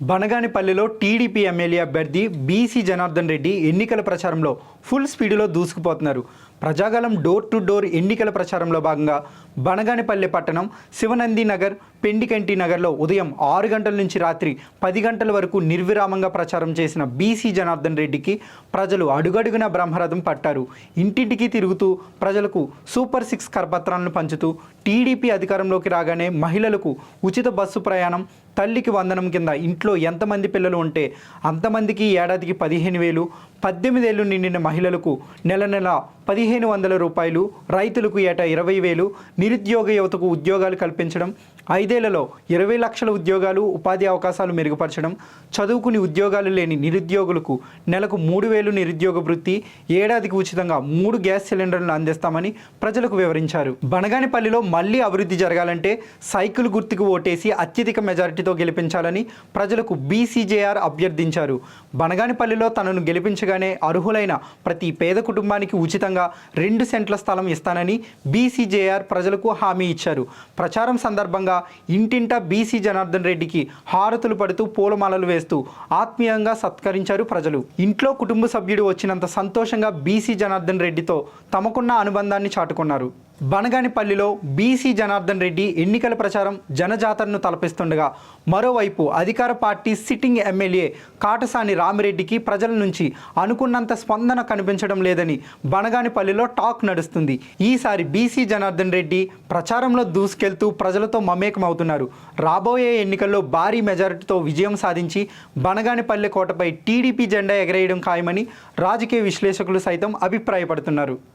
బనగానిపల్లిలో TDP MLA అభ్యర్థి BC Janardhan Reddy ఎన్నికల ప్రచారంలో ఫుల్ స్పీడ్లో దూసుకుపోతున్నారు. ప్రజాగలం డోర్ టు డోర్ ఎన్నికల ప్రచారంలో భాగంగా బనగానిపల్లి పట్టణం శివనంది నగర్ పెండికంటి నగర్లో ఉదయం ఆరు గంటల నుంచి రాత్రి పది గంటల వరకు నిర్విరామంగా ప్రచారం చేసిన బీసీ జనార్దన్ రెడ్డికి ప్రజలు అడుగడుగున బ్రహ్మరథం పట్టారు. ఇంటింటికి తిరుగుతూ ప్రజలకు సూపర్ సిక్స్ కరపత్రాలను పంచుతూ టీడీపీ అధికారంలోకి రాగానే మహిళలకు ఉచిత బస్సు ప్రయాణం తల్లికి వందనం కింద ఇంట్లో ఎంతమంది పిల్లలు ఉంటే అంతమందికి ఏడాదికి పదిహేను వేలు పద్దెనిమిదేళ్ళు నిండిన మహిళలకు నెల నెల పదిహేను వందల రూపాయలు రైతులకు ఏటా ఇరవై వేలు నిరుద్యోగ యువతకు ఉద్యోగాలు కల్పించడం ఐదేళ్ళలో ఇరవై లక్షల ఉద్యోగాలు ఉపాధి అవకాశాలు మెరుగుపరచడం చదువుకుని ఉద్యోగాలు లేని నిరుద్యోగులకు నెలకు మూడు వేలు నిరుద్యోగ వృత్తి ఏడాదికి ఉచితంగా మూడు గ్యాస్ సిలిండర్లను అందిస్తామని ప్రజలకు వివరించారు. బనగానిపల్లిలో మళ్ళీ అభివృద్ధి జరగాలంటే సైకిల్ గుర్తుకు ఓటేసి అత్యధిక మెజారిటీతో గెలిపించాలని ప్రజలకు బీసీజేఆర్ అభ్యర్థించారు. బనగానిపల్లిలో తనను గెలిపించగానే అర్హులైన ప్రతి పేద కుటుంబానికి ఉచితంగా రెండు సెంట్ల స్థలం ఇస్తానని బీసీజేఆర్ ప్రజలకు హామీ ఇచ్చారు. ప్రచారం సందర్భంగా ఇంటింటా బీసీ జనార్దన్ రెడ్డికి హారతులు పడుతూ పూలమాలలు వేస్తూ ఆత్మీయంగా సత్కరించారు ప్రజలు. ఇంట్లో కుటుంబ సభ్యుడు వచ్చినంత సంతోషంగా బీసీ జనార్దన్ రెడ్డితో తమకున్న అనుబంధాన్ని చాటుకున్నారు. బనగానిపల్లిలో బీసీ జనార్దన్ రెడ్డి ఎన్నికల ప్రచారం జనజాతరను తలపిస్తుండగా మరోవైపు అధికార పార్టీ సిట్టింగ్ ఎమ్మెల్యే కాటసాని రామిరెడ్డికి ప్రజల నుంచి అనుకున్నంత స్పందన కనిపించడం లేదని బనగానిపల్లిలో టాక్ నడుస్తుంది. ఈసారి బీసీ జనార్దన్ రెడ్డి ప్రచారంలో దూసుకెళ్తూ ప్రజలతో మమేకమవుతున్నారు. రాబోయే ఎన్నికల్లో భారీ మెజారిటీతో విజయం సాధించి బనగానిపల్లి కోటపై టీడీపీ జెండా ఎగరేయడం ఖాయమని రాజకీయ విశ్లేషకులు సైతం అభిప్రాయపడుతున్నారు.